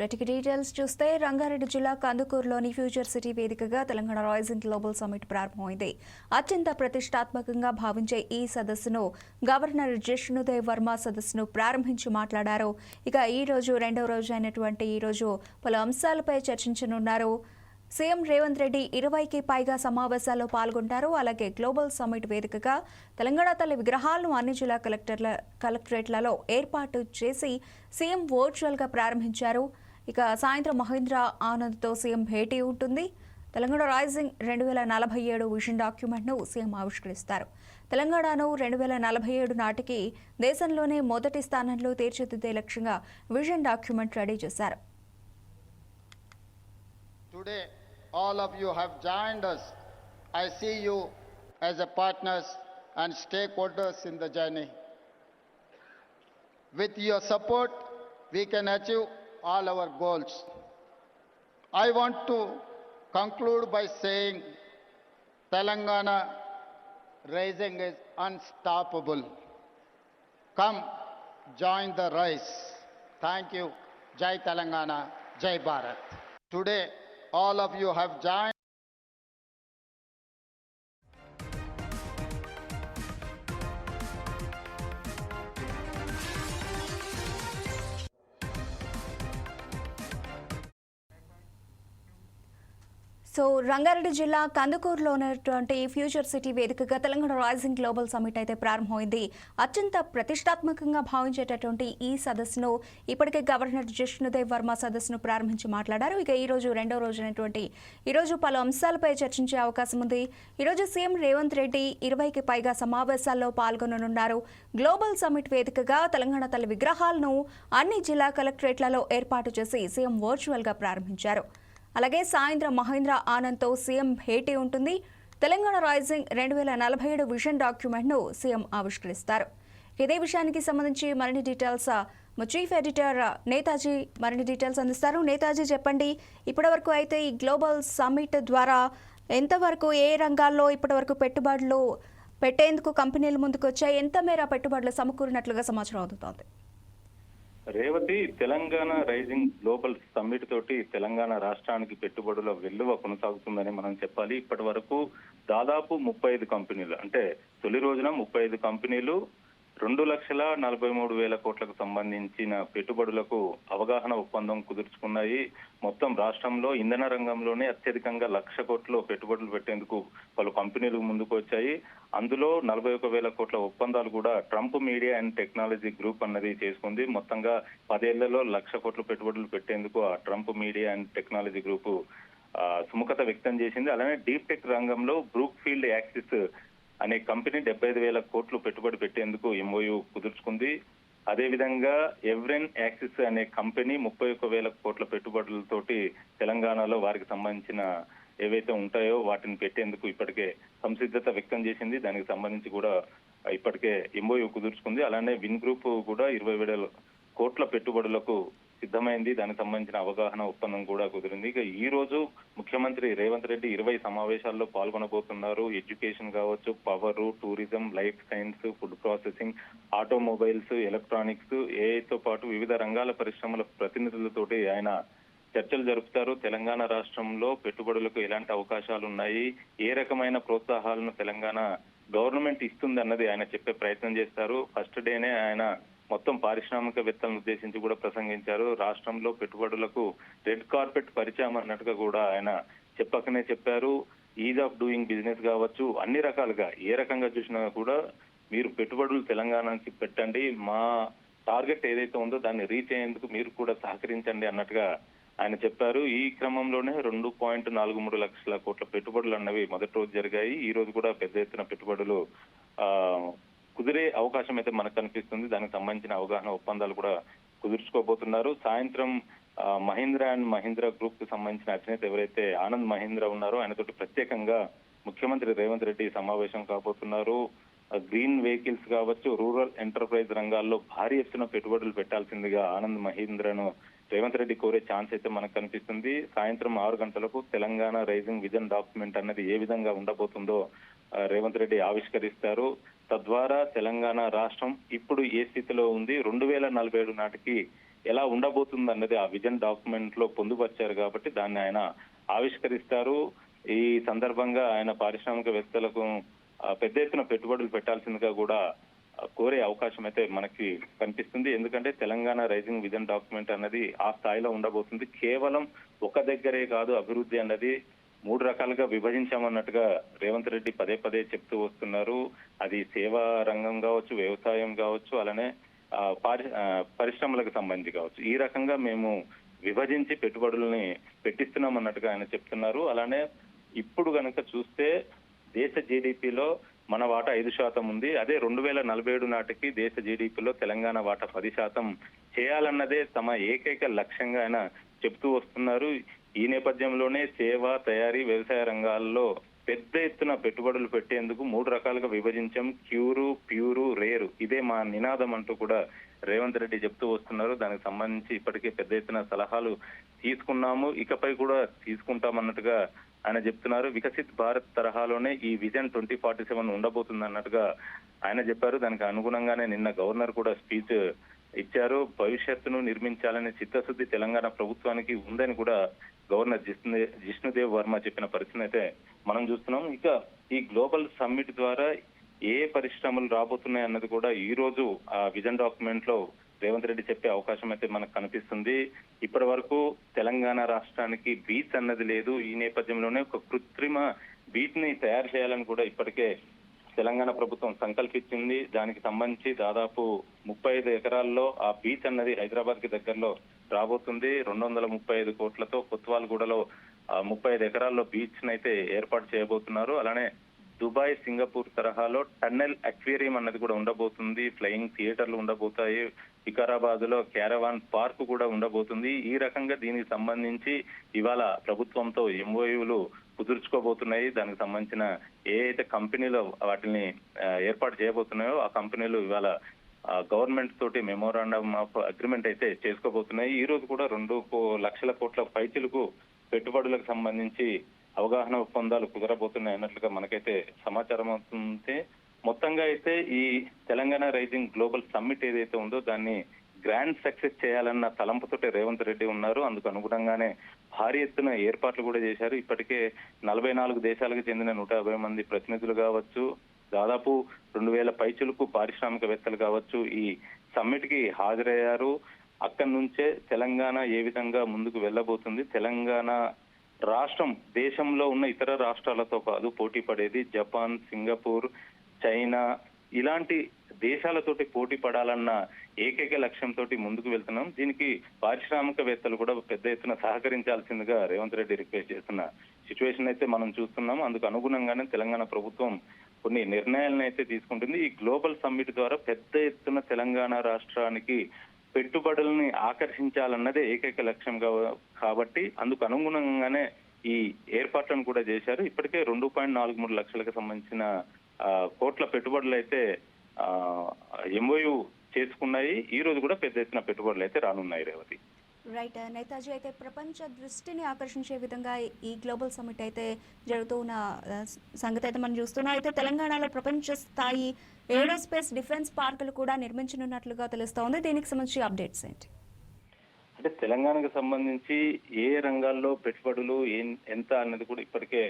వీటికి డీటెయిల్స్ చూస్తే రంగారెడ్డి జిల్లా కందుకూరులోని ఫ్యూచర్ సిటీ వేదికగా తెలంగాణ రైజింగ్ గ్లోబల్ సమ్మిట్ ప్రారంభమైంది. అత్యంత ప్రతిష్టాత్మకంగా భావించే ఈ సదస్సును గవర్నర్ జిష్ణుదేవ్ వర్మ సదస్సును ప్రారంభించి మాట్లాడారు. ఇక ఈ రోజు రెండవ రోజు అయినటువంటి ఈ రోజు పలు అంశాలపై చర్చించనున్నారు. సీఎం రేవంత్ రెడ్డి ఇరవైకి పైగా సమావేశాల్లో పాల్గొంటారు. అలాగే గ్లోబల్ సమ్మిట్ వేదికగా తెలంగాణ తల్లి విగ్రహాలను అన్ని జిల్లా కలెక్టర్ల కలెక్టరేట్లలో ఏర్పాటు చేసి సీఎం వర్చువల్గా ప్రారంభించారు. ఇక సాయంత్రం మహేంద్ర ఆనంద్తో సీఎం భేటీ ఉంటుంది. తెలంగాణ రైజింగ్ రెండు వేల నలభై ఏడు విజన్ డాక్యుమెంట్ను సీఎం ఆవిష్కరిస్తారు. తెలంగాణను రెండు వేల నలభై ఏడు నాటికి దేశంలోనే మొదటి స్థానంలో తీర్చిదిద్దే లక్ష్యంగా విజన్ డాక్యుమెంట్ రెడీ చేశారు. Today all of you have joined us I see you as a partners and stakeholders in the journey with your support we can achieve all our goals. I want to conclude by saying Telangana rising is unstoppable. Come, join the rise. Thank you. Jai Telangana, Jai Bharat. Today, all of you have joined. So Rangareddy జిల్లా కందుకూరులో ఉన్నటువంటి future city వేదికగా Telangana rising global summit అయితే ప్రారంభమైంది. అత్యంత ప్రతిష్టాత్మకంగా భావించేటటువంటి ఈ సదస్సును ఇప్పటికే గవర్నర్ జిష్ణుదేవ్ వర్మ సదస్సును ప్రారంభించి మాట్లాడారు. ఇక ఈ రోజు రెండో రోజునటువంటి ఈ రోజు పలు అంశాలపై చర్చించే అవకాశం ఉంది. ఈరోజు సీఎం రేవంత్ రెడ్డి ఇరవైకి పైగా సమావేశాల్లో పాల్గొననున్నారు. గ్లోబల్ సమ్మిట్ వేదికగా తెలంగాణ తల్లి విగ్రహాలను అన్ని జిల్లా కలెక్టరేట్లలో ఏర్పాటు చేసి సీఎం వర్చువల్గా ప్రారంభించారు. అలాగే సాయంత్రం మహేంద్ర ఆనంద్తో సీఎం భేటీ ఉంటుంది. తెలంగాణ రైజింగ్ రెండు వేల నలభై ఏడు విజన్ డాక్యుమెంట్ను సీఎం ఆవిష్కరిస్తారు. ఇదే విషయానికి సంబంధించి మరిన్ని డీటెయిల్స్ మా చీఫ్ ఎడిటర్ నేతాజీ మరిన్ని డీటెయిల్స్ అందిస్తారు. నేతాజీ చెప్పండి ఇప్పటివరకు అయితే ఈ గ్లోబల్ సమ్మిట్ ద్వారా ఎంతవరకు ఏ రంగాల్లో ఇప్పటివరకు పెట్టుబడులు పెట్టేందుకు కంపెనీలు ముందుకు వచ్చాయి ఎంత మేర పెట్టుబడులు సమకూరినట్లుగా సమాచారం అందుతోంది? Revathi Telangana rising global summit తోటి తెలంగాణ రాష్ట్రానికి పెట్టుబడుల వెల్లువ కొనసాగుతుందని మనం చెప్పాలి. ఇప్పటి వరకు దాదాపు ముప్పై ఐదు కంపెనీలు అంటే తొలి రోజున ముప్పై ఐదు కంపెనీలు రెండు లక్షల నలభై మూడు వేల కోట్లకు సంబంధించిన పెట్టుబడులకు అవగాహన ఒప్పందం కుదుర్చుకున్నాయి. మొత్తం రాష్ట్రంలో ఇంధన రంగంలోనే అత్యధికంగా లక్ష కోట్లు పెట్టుబడులు పెట్టేందుకు పలు కంపెనీలు ముందుకు వచ్చాయి. అందులో నలభై ఒక వేల కోట్ల ఒప్పందాలు కూడా Trump media and technology group అన్నది చేసుకుంది. మొత్తంగా పదేళ్ళలో లక్ష కోట్ల పెట్టుబడులు పెట్టేందుకు ఆ Trump media and technology group సుముఖత వ్యక్తం చేసింది. అలానే డీప్ టెక్ రంగంలో బ్రూక్ ఫీల్డ్ యాక్సిస్ అనే కంపెనీ డెబ్బై ఐదు వేల కోట్లు పెట్టుబడి పెట్టేందుకు ఎంఓయూ కుదుర్చుకుంది. అదేవిధంగా ఎవ్రెన్ యాక్సిస్ అనే కంపెనీ ముప్పై ఒక్క వేల కోట్ల పెట్టుబడులతోటి తెలంగాణలో వారికి సంబంధించిన ఏవైతే ఉంటాయో వాటిని పెట్టేందుకు ఇప్పటికే సంసిద్ధత వ్యక్తం చేసింది. దానికి సంబంధించి కూడా ఇప్పటికే ఎంఓయూ కుదుర్చుకుంది. అలానే విన్ గ్రూప్ కూడా ఇరవై వేల కోట్ల పెట్టుబడులకు సిద్ధమైంది. దానికి సంబంధించిన అవగాహన ఒప్పందం కూడా కుదిరింది. ఇక ఈ రోజు ముఖ్యమంత్రి రేవంత్ రెడ్డి ఇరవై సమావేశాల్లో పాల్గొనబోతున్నారు. ఎడ్యుకేషన్ కావచ్చు power tourism life science food processing automobiles electronics ఏఐతో పాటు వివిధ రంగాల పరిశ్రమల ప్రతినిధులతోటి ఆయన చర్చలు జరుపుతారు. తెలంగాణ రాష్ట్రంలో పెట్టుబడులకు ఎలాంటి అవకాశాలు ఉన్నాయి ఏ రకమైన ప్రోత్సాహాలను తెలంగాణ గవర్నమెంట్ ఇస్తుంది అన్నది ఆయన చెప్పే ప్రయత్నం చేస్తారు. ఫస్ట్ డేనే ఆయన మొత్తం పారిశ్రామికవేత్తలను ఉద్దేశించి కూడా ప్రసంగించారు. రాష్ట్రంలో పెట్టుబడులకు రెడ్ కార్పెట్ పరిచయం అన్నట్టుగా కూడా ఆయన చెప్పకనే చెప్పారు. ఈజ్ ఆఫ్ డూయింగ్ బిజినెస్ కావచ్చు అన్ని రకాలుగా ఏ రకంగా చూసినా కూడా మీరు పెట్టుబడులు తెలంగాణకి పెట్టండి. మా టార్గెట్ ఏదైతే ఉందో దాన్ని రీచ్ అయ్యేందుకు మీరు కూడా సహకరించండి అన్నట్టుగా ఆయన చెప్పారు. ఈ క్రమంలోనే రెండు పాయింట్ నాలుగు మూడు లక్షల కోట్ల పెట్టుబడులు అన్నవి మొదటి రోజు జరిగాయి. ఈ రోజు కూడా పెద్ద ఎత్తున పెట్టుబడులు కుదిరే అవకాశం అయితే మనకు కనిపిస్తుంది. దానికి సంబంధించిన అవగాహన ఒప్పందాలు కూడా కుదుర్చుకోబోతున్నారు. సాయంత్రం మహీంద్ర మహీంద్రా అండ్ మహీంద్రా గ్రూప్కు సంబంధించిన అధినేత ఎవరైతే ఆనంద్ మహీంద్రా ఉన్నారో ఆయనతోటి ప్రత్యేకంగా ముఖ్యమంత్రి రేవంత్ రెడ్డి సమావేశం కాబోతున్నారు. గ్రీన్ వెహికల్స్ కావచ్చు రూరల్ ఎంటర్ప్రైజ్ రంగాల్లో భారీ ఎత్తున పెట్టుబడులు పెట్టాల్సిందిగా ఆనంద్ మహీంద్రను రేవంత్ రెడ్డి కోరే ఛాన్స్ అయితే మనకు కనిపిస్తుంది. సాయంత్రం ఆరు గంటలకు తెలంగాణ రైజింగ్ విజన్ డాక్యుమెంట్ అన్నది ఏ విధంగా ఉండబోతుందో రేవంత్ రెడ్డి ఆవిష్కరిస్తారు. తద్వారా తెలంగాణ రాష్ట్రం ఇప్పుడు ఏ స్థితిలో ఉంది? రెండు వేల నలభై ఏడు నాటికి ఎలా ఉండబోతుంది అన్నది ఆ విజన్ డాక్యుమెంట్లో పొందుపరిచారు కాబట్టి దాన్ని ఆయన ఆవిష్కరిస్తారు. ఈ సందర్భంగా ఆయన పారిశ్రామికవేత్తలకు పెద్ద ఎత్తున పెట్టుబడులు పెట్టాల్సిందిగా కూడా కోరే అవకాశం అయితే మనకి కనిపిస్తుంది. ఎందుకంటే తెలంగాణ రైజింగ్ విజన్ డాక్యుమెంట్ అన్నది ఆ స్థాయిలో ఉండబోతుంది. కేవలం ఒక దగ్గరే కాదు అభివృద్ధి అన్నది మూడు రకాలుగా విభజించామన్నట్టుగా రేవంత్ రెడ్డి పదే పదే చెప్తూ వస్తున్నారు. అది సేవా రంగం కావచ్చు వ్యవసాయం కావచ్చు అలానే పారి- పరిశ్రమలకు సంబంధించి కావచ్చు. ఈ రకంగా మేము విభజించి పెట్టుబడుల్ని పెట్టిస్తున్నాం అన్నట్టుగా ఆయన చెప్తున్నారు. అలానే ఇప్పుడు కనుక చూస్తే దేశ జీడిపిలో మన వాటా ఐదు శాతం ఉంది. అదే రెండు వేల నలభై ఏడు నాటికి దేశ జీడిపిలో తెలంగాణ వాటా పది శాతం చేయాలన్నదే తమ ఏకైక లక్ష్యంగా ఆయన చెప్తూ వస్తున్నారు. ఈ నేపథ్యంలోనే సేవ తయారీ వ్యవసాయ రంగాల్లో పెద్ద ఎత్తున పెట్టుబడులు పెట్టేందుకు మూడు రకాలుగా విభజించాం. క్యూరు ప్యూరు రేరు. ఇదే మా నినాదం అంటూ కూడా రేవంత్ రెడ్డి చెప్తూ వస్తున్నారు. దానికి సంబంధించి ఇప్పటికే పెద్ద ఎత్తున సలహాలు తీసుకున్నాము. ఇకపై కూడా తీసుకుంటామన్నట్టుగా ఆయన చెప్తున్నారు. వికసిత్ భారత్ తరహాలోనే ఈ విజన్ ట్వంటీ ఫార్టీ సెవెన్ ఉండబోతుంది అన్నట్టుగా ఆయన చెప్పారు. దానికి అనుగుణంగానే నిన్న గవర్నర్ కూడా స్పీచ్ ఇచ్చారు. భవిష్యత్తును నిర్మించాలనే చిత్తశుద్ధి తెలంగాణ ప్రభుత్వానికి ఉందని కూడా గవర్నర్ జిష్ణు జిష్ణుదేవ్ వర్మ చెప్పిన పరిస్థితి అయితే మనం చూస్తున్నాం. ఇక ఈ గ్లోబల్ సమ్మిట్ ద్వారా ఏ పరిశ్రమలు రాబోతున్నాయి అన్నది కూడా ఈ రోజు ఆ విజన్ డాక్యుమెంట్లో రేవంత్ రెడ్డి చెప్పే అవకాశం అయితే మనకు కనిపిస్తుంది. ఇప్పటి వరకు తెలంగాణ రాష్ట్రానికి బీచ్ అన్నది లేదు. ఈ నేపథ్యంలోనే ఒక కృత్రిమ బీచ్ని తయారు చేయాలని కూడా ఇప్పటికే తెలంగాణ ప్రభుత్వం సంకల్పించింది. దానికి సంబంధించి దాదాపు ముప్పై ఐదు ఎకరాల్లో ఆ బీచ్ అన్నది హైదరాబాద్కి దగ్గరలో రాబోతుంది. రెండు వందల ముప్పై ఐదు కోట్లతో కొత్వాల్గూడలో ఆ, ముప్పై ఐదు ఎకరాల్లో బీచ్ అయితే ఏర్పాటు చేయబోతున్నారు. అలానే దుబాయ్ సింగపూర్ తరహాలో టన్నెల్ అక్వేరియం అన్నది కూడా ఉండబోతుంది. ఫ్లయింగ్ థియేటర్లు ఉండబోతాయి. వికారాబాద్లో క్యారవాన్ పార్క్ కూడా ఉండబోతుంది. ఈ రకంగా దీనికి సంబంధించి ఇవాళ ప్రభుత్వంతో ఎంఓయూలు కుదుర్చుకోబోతున్నాయి. దానికి సంబంధించిన ఏ అయితే కంపెనీలు వాటిని ఏర్పాటు చేయబోతున్నాయో ఆ కంపెనీలు ఇవాళ గవర్నమెంట్ తోటి మెమోరాండమ్ ఆఫ్ అగ్రిమెంట్ అయితే చేసుకోబోతున్నాయి. ఈ రోజు కూడా రెండు కో- లక్షల కోట్ల పైచిలకు పెట్టుబడులకు సంబంధించి అవగాహన ఒప్పందాలు కుదరబోతున్నాయి అన్నట్లుగా మనకైతే సమాచారం అవుతుంది మొత్తంగా అయితే ఈ తెలంగాణ రైజింగ్ గ్లోబల్ సమ్మిట్ ఏదైతే ఉందో దాన్ని గ్రాండ్ సక్సెస్ చేయాలన్న తలంపుతోటి రేవంత్ రెడ్డి ఉన్నారు. అందుకు అనుగుణంగానే భారీ ఎత్తున ఏర్పాట్లు కూడా చేశారు. ఇప్పటికే నలభై నాలుగు దేశాలకు చెందిన నూట యాభై మంది ప్రతినిధులు కావచ్చు దాదాపు రెండు వేల పైచులకు పారిశ్రామికవేత్తలు కావచ్చు ఈ సమ్మిట్కి హాజరయ్యారు. అక్కడి నుంచే తెలంగాణ ఏ విధంగా ముందుకు వెళ్ళబోతుంది? తెలంగాణ రాష్ట్రం దేశంలో ఉన్న ఇతర రాష్ట్రాలతో కాదు పోటీ పడేది జపాన్ సింగపూర్ చైనా ఇలాంటి దేశాలతోటి పోటీ పడాలన్న ఏకైక లక్ష్యంతో ముందుకు వెళ్తున్నాం. దీనికి పారిశ్రామికవేత్తలు కూడా పెద్ద ఎత్తున సహకరించాల్సిందిగా రేవంత్ రెడ్డి రిక్వెస్ట్ చేస్తున్న సిచ్యువేషన్ అయితే మనం చూస్తున్నాం. అందుకు అనుగుణంగానే తెలంగాణ ప్రభుత్వం కొన్ని నిర్ణయాలను అయితే తీసుకుంటుంది. ఈ గ్లోబల్ సమ్మిట్ ద్వారా పెద్ద ఎత్తున తెలంగాణ రాష్ట్రానికి పెట్టుబడుల్ని ఆకర్షించాలన్నదే ఏకైక లక్ష్యం కాబట్టి అందుకు అనుగుణంగానే ఈ ఏర్పాట్లను కూడా చేశారు. ఇప్పటికే రెండు పాయింట్ నాలుగు మూడు లక్షలకు సంబంధించిన కోట్ల పెట్టుబడులు అయితే ఎంఓయు చేసుకున్నాయి. ఈ రోజు కూడా పెద్ద ఎత్తున పెట్టుబడులు అయితే రానున్నాయి రేవతి. రైట్ uh, నేతాజీ అయితే ప్రపంచ దృష్టిని ఆకర్షించే విధంగా ఈ గ్లోబల్ సమిట్ అయితే జరుగుతూ ఉన్న సంగతి అయితే మనం చూస్తున్నాం. అయితే తెలంగాణలో ప్రపంచ స్థాయి ఏరోస్పేస్ డిఫెన్స్ పార్కులు కూడా నిర్మించనున్నట్లుగా తెలుస్తోంది. దీనికి సంబంధించి అప్డేట్స్ ఏంటి? అంటే తెలంగాణకు సంబంధించి ఏ రంగాల్లో పెట్టుబడులు ఎంత అన్నది కూడా ఇప్పటికే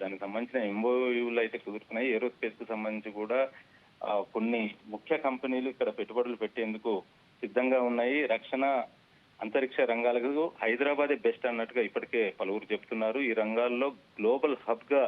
దానికి సంబంధించిన ఎంఓయూలు అయితే కుదురుతున్నాయి. ఏరోస్పేస్కు సంబంధించి కూడా కొన్ని ముఖ్య కంపెనీలు ఇక్కడ పెట్టుబడులు పెట్టేందుకు సిద్ధంగా ఉన్నాయి. రక్షణ అంతరిక్ష రంగాలకు హైదరాబాదే బెస్ట్ అన్నట్టుగా ఇప్పటికే పలువురు చెప్తున్నారు. ఈ రంగాల్లో గ్లోబల్ హబ్గా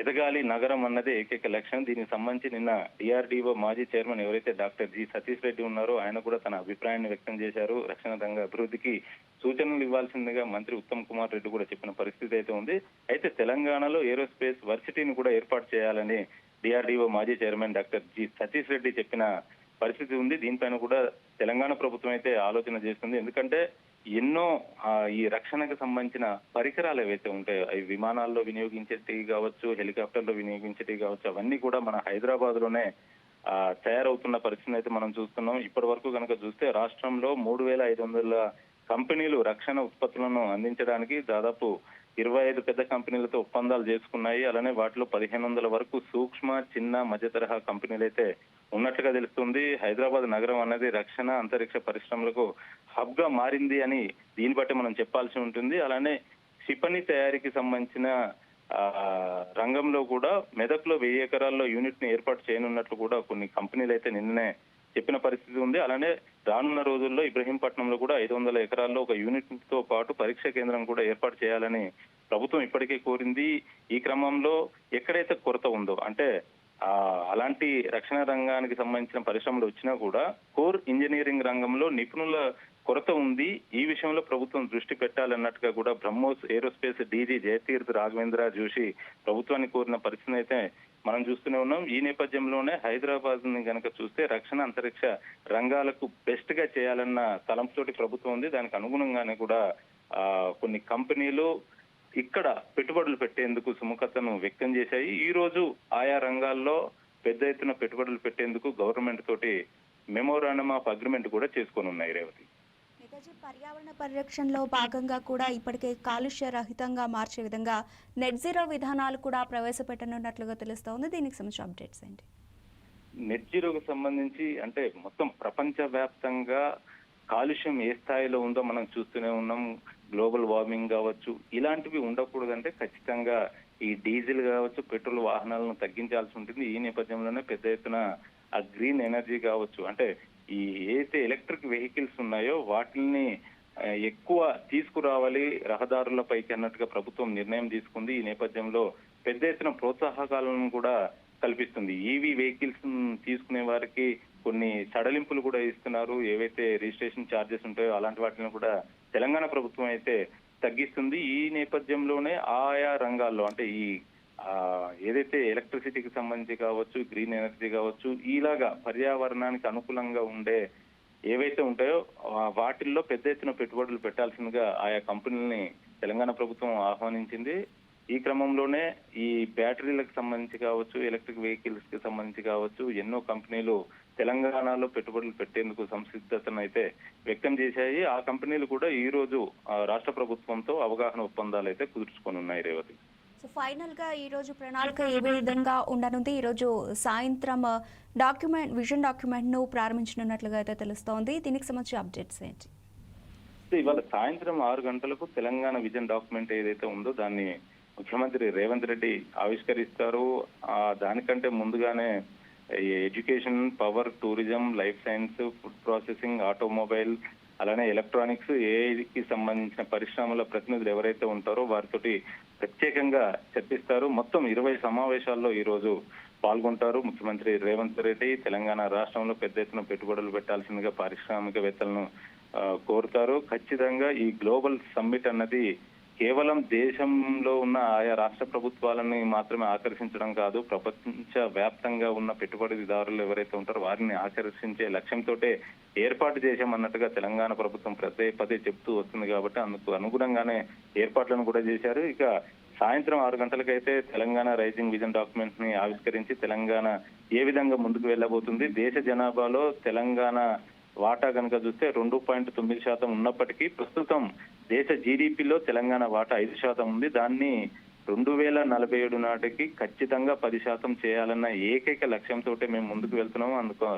ఎదగాలి నగరం అన్నదే ఏకైక లక్ష్యం. దీనికి సంబంధించి నిన్న డిఆర్డీఓ మాజీ చైర్మన్ ఎవరైతే డాక్టర్ జి సతీష్ రెడ్డి ఉన్నారో ఆయన కూడా తన అభిప్రాయాన్ని వ్యక్తం చేశారు. రక్షణ రంగ అభివృద్ధికి సూచనలు ఇవ్వాల్సిందిగా మంత్రి ఉత్తమ్ కుమార్ రెడ్డి కూడా చెప్పిన పరిస్థితి అయితే ఉంది. అయితే తెలంగాణలో ఏరోస్పేస్ వర్సిటీని కూడా ఏర్పాటు చేయాలని డిఆర్డీఓ మాజీ chairman doctor G Satish Reddy చెప్పిన పరిస్థితి ఉంది. దీనిపైన కూడా తెలంగాణ ప్రభుత్వం అయితే ఆలోచన చేస్తుంది. ఎందుకంటే ఎన్నో ఈ రక్షణకు సంబంధించిన పరికరాలు ఏవైతే ఉంటాయో అవి విమానాల్లో వినియోగించేటివి కావచ్చు హెలికాప్టర్లో వినియోగించేటివి కావచ్చు అవన్నీ కూడా మన హైదరాబాద్లోనే తయారవుతున్న పరిస్థితిని అయితే మనం చూస్తున్నాం. ఇప్పటి వరకు కనుక చూస్తే రాష్ట్రంలో మూడు వేల ఐదు వందల కంపెనీలు రక్షణ ఉత్పత్తులను అందించడానికి దాదాపు ఇరవై ఐదు పెద్ద కంపెనీలతో ఒప్పందాలు చేసుకున్నాయి. అలానే వాటిలో పదిహేను వందల వరకు సూక్ష్మ చిన్న మధ్య తరహా కంపెనీలు అయితే ఉన్నట్లుగా తెలుస్తుంది. హైదరాబాద్ నగరం అనేది రక్షణ అంతరిక్ష పరిశ్రమలకు హబ్గా మారింది అని దీన్ని బట్టి మనం చెప్పాల్సి ఉంటుంది. అలానే క్షిపణి తయారీకి సంబంధించిన రంగంలో కూడా మెదక్లో వెయ్యి ఎకరాల్లో యూనిట్ని ఏర్పాటు చేయనున్నట్లు కూడా కొన్ని కంపెనీలు అయితే నిన్ననే చెప్పిన పరిస్థితి ఉంది. అలానే రానున్న రోజుల్లో ఇబ్రహీంపట్నంలో కూడా ఐదు వందల ఎకరాల్లో ఒక యూనిట్తో పాటు పరీక్ష కేంద్రం కూడా ఏర్పాటు చేయాలని ప్రభుత్వం ఇప్పటికే కోరింది. ఈ క్రమంలో ఎక్కడైతే కొరత ఉందో అంటే అలాంటి రక్షణ రంగానికి సంబంధించిన పరిశ్రమలు వచ్చినా కూడా కోర్ ఇంజనీరింగ్ రంగంలో నిపుణుల కొరత ఉంది. ఈ విషయంలో ప్రభుత్వం దృష్టి పెట్టాలన్నట్టుగా కూడా బ్రహ్మోస్ ఏరోస్పేస్ డీజీ జయతీర్థ్ రాఘవేంద్ర జోషి ప్రభుత్వాన్ని కోరిన పరిస్థితి అయితే మనం చూస్తూనే ఉన్నాం. ఈ నేపథ్యంలోనే హైదరాబాద్ని కనుక చూస్తే రక్షణ అంతరిక్ష రంగాలకు బెస్ట్గా చేయాలన్న తలంపుతోటి ప్రభుత్వం ఉంది. దానికి అనుగుణంగానే కూడా ఆ కొన్ని కంపెనీలు ఇక్కడ పెట్టుబడులు పెట్టేందుకు సుముఖతను వ్యక్తం చేశాయి. ఈ రోజు ఆయా రంగాల్లో పెద్ద ఎత్తున పెట్టుబడులు పెట్టేందుకు గవర్నమెంట్ తోటి మెమోరాండమ్ ఆఫ్ అగ్రిమెంట్ కూడా చేసుకొని ఉన్నాయి రేవతి. నేతాజీ పర్యావరణ పరిరక్షణలో భాగంగా కూడా ఇప్పటికే కాలుష్య రహితంగా మార్చే విధంగా నెట్ జీరో విధానాలు కూడా ప్రవేశపెట్టనున్నట్లుగా తెలుస్తోంది. దీనికి సంబంధించిన అప్డేట్స్ ఏంటి? నెట్ జీరోకి సంబంధించి అంటే మొత్తం ప్రపంచ వ్యాప్తంగా కాలుష్యం ఏ స్థాయిలో ఉందో మనం చూస్తూనే ఉన్నాం. గ్లోబల్ వార్మింగ్ కావచ్చు ఇలాంటివి ఉండకూడదంటే ఖచ్చితంగా ఈ డీజిల్ కావచ్చు పెట్రోల్ వాహనాలను తగ్గించాల్సి ఉంటుంది. ఈ నేపథ్యంలోనే పెద్ద ఎత్తున ఆ గ్రీన్ ఎనర్జీ కావచ్చు. అంటే ఈ ఏదైతే ఎలక్ట్రిక్ వెహికల్స్ ఉన్నాయో వాటిని ఎక్కువ తీసుకురావాలి రహదారులపైకి అన్నట్టుగా ప్రభుత్వం నిర్ణయం తీసుకుంది. ఈ నేపథ్యంలో పెద్ద ఎత్తున ప్రోత్సాహకాలను కూడా కల్పిస్తుంది. ఈవీ వెహికల్స్ తీసుకునే వారికి కొన్ని సడలింపులు కూడా ఇస్తున్నారు. ఏవైతే రిజిస్ట్రేషన్ ఛార్జెస్ ఉంటాయో అలాంటి వాటిని కూడా తెలంగాణ ప్రభుత్వం అయితే తగ్గిస్తుంది. ఈ నేపథ్యంలోనే ఆయా రంగాల్లో అంటే ఈ ఏదైతే ఎలక్ట్రిసిటీకి సంబంధించి కావచ్చు గ్రీన్ ఎనర్జీ కావచ్చు ఇలాగా పర్యావరణానికి అనుకూలంగా ఉండే ఏవైతే ఉంటాయో వాటిల్లో పెద్ద ఎత్తున పెట్టుబడులు పెట్టాల్సిందిగా ఆయా కంపెనీలని తెలంగాణ ప్రభుత్వం ఆహ్వానించింది. ఈ క్రమంలోనే ఈ బ్యాటరీలకు సంబంధించి కావచ్చు ఎలక్ట్రిక్ వెహికల్స్కి సంబంధించి కావచ్చు ఎన్నో కంపెనీలు తెలంగాణలో పెట్టుబడులు పెట్టేందుకు సంసిద్ధతను అయితే వ్యక్తం చేశాయి. ఆ కంపెనీలు కూడా ఈ రోజు రాష్ట్ర ప్రభుత్వంతో అవగాహన ఒప్పందాలు అయితే కుదుర్చుకొని ఉన్నాయి రేవతి. సో ఫైనల్గా ఈ రోజు ప్రణాళిక ఏ విధంగా ఉండనుంది? ఈ రోజు సాయంత్రం డాక్యుమెంట్ విజన్ డాక్యుమెంట్ను ప్రారంభించనున్నట్లుగా అయితే తెలుస్తోంది. దీనికి సంబంధించి అప్డేట్స్ ఏంటి? సో ఇవాళ సాయంత్రం ఆరు గంటలకు తెలంగాణ విజన్ డాక్యుమెంట్ ఏదైతే ఉందో దాన్ని ముఖ్యమంత్రి రేవంత్ రెడ్డి ఆవిష్కరిస్తారు. ఆ దానికంటే ముందుగానే education power tourism life science food processing automobile అలానే ఎలక్ట్రానిక్స్ ఏఐకి సంబంధించిన పరిశ్రమల ప్రతినిధులు ఎవరైతే ఉంటారో వారితోటి ప్రత్యేకంగా చర్చిస్తారు. మొత్తం ఇరవై సమావేశాల్లో ఈ రోజు పాల్గొంటారు. ముఖ్యమంత్రి రేవంత్ రెడ్డి తెలంగాణ రాష్ట్రంలో పెద్ద ఎత్తున పెట్టుబడులు పెట్టాల్సిందిగా పారిశ్రామికవేత్తలను కోరుతారు. ఖచ్చితంగా ఈ గ్లోబల్ సమ్మిట్ అన్నది కేవలం దేశంలో ఉన్న ఆయా రాష్ట్ర ప్రభుత్వాలని మాత్రమే ఆకర్షించడం కాదు ప్రపంచ వ్యాప్తంగా ఉన్న పెట్టుబడిదారులు ఎవరైతే ఉంటారో వారిని ఆకర్షించే లక్ష్యంతో ఏర్పాటు చేశామన్నట్టుగా తెలంగాణ ప్రభుత్వం ప్రతి పదే చెప్తూ వస్తుంది కాబట్టి అందుకు అనుగుణంగానే ఏర్పాట్లను కూడా చేశారు. ఇక సాయంత్రం ఆరు గంటలకైతే తెలంగాణ రైజింగ్ విజన్ డాక్యుమెంట్ని ఆవిష్కరించి తెలంగాణ ఏ విధంగా ముందుకు వెళ్ళబోతుంది దేశ జనాభాలో తెలంగాణ వాటా కనుక చూస్తే రెండు పాయింట్ తొమ్మిది శాతం ఉన్నప్పటికీ ప్రస్తుతం దేశ జీడిపిలో తెలంగాణ వాటా ఐదు శాతం ఉంది. దాన్ని రెండు వేల నలభై ఏడు నాటికి ఖచ్చితంగా పది శాతం చేయాలన్న ఏకైక లక్ష్యంతో మేము ముందుకు వెళ్తున్నాం అందుకు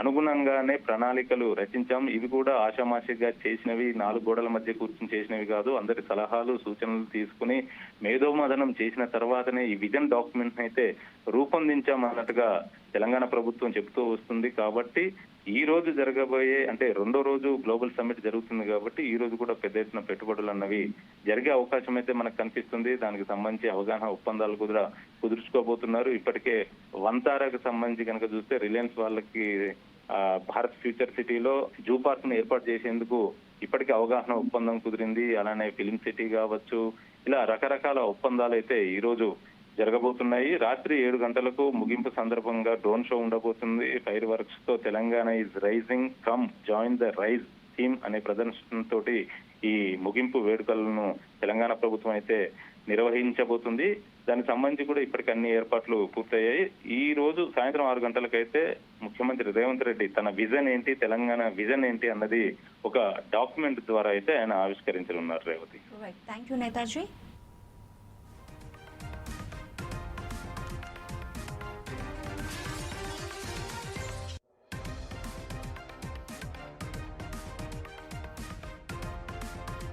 అనుగుణంగానే ప్రణాళికలు రచించాం ఇవి కూడా ఆషామాషిగా చేసినవి నాలుగు గోడల మధ్య కూర్చుని చేసినవి కాదు. అందరి సలహాలు సూచనలు తీసుకుని మేధోమదనం చేసిన తర్వాతనే ఈ విజన్ డాక్యుమెంట్ అయితే రూపొందించాం అన్నట్టుగా తెలంగాణ ప్రభుత్వం చెబుతూ వస్తుంది. కాబట్టి ఈ రోజు జరగబోయే అంటే రెండో రోజు గ్లోబల్ సమ్మిట్ జరుగుతుంది కాబట్టి ఈ రోజు కూడా పెద్ద ఎత్తున పెట్టుబడులు అన్నవి జరిగే అవకాశం అయితే మనకు కనిపిస్తుంది. దానికి సంబంధించి అవగాహన ఒప్పందాలు కూడా కుదుర్చుకోబోతున్నారు. ఇప్పటికే వంతారాకు సంబంధించి కనుక చూస్తే రిలయన్స్ వాళ్ళకి భారత్ ఫ్యూచర్ సిటీలో జూ పార్క్ను ఏర్పాటు చేసేందుకు ఇప్పటికే అవగాహన ఒప్పందం కుదిరింది. అలానే ఫిలిం సిటీ కావచ్చు ఇలా రకరకాల ఒప్పందాలు అయితే ఈ రోజు జరగబోతున్నాయి. రాత్రి ఏడు గంటలకు ముగింపు సందర్భంగా డ్రోన్ షో ఉండబోతుంది. Fire వర్క్స్తో Telangana is rising come join the rise theme అనే ప్రదర్శనతో ఈ ముగింపు వేడుకలను తెలంగాణ ప్రభుత్వం అయితే నిర్వహించబోతుంది. దానికి సంబంధించి కూడా ఇప్పటికి అన్ని ఏర్పాట్లు పూర్తయ్యాయి. ఈ రోజు సాయంత్రం ఆరు గంటలకైతే ముఖ్యమంత్రి రేవంత్ రెడ్డి తన విజన్ ఏంటి తెలంగాణ విజన్ ఏంటి అన్నది ఒక డాక్యుమెంట్ ద్వారా అయితే ఆయన ఆవిష్కరించనున్నారు రేవతి. Thank you Netaji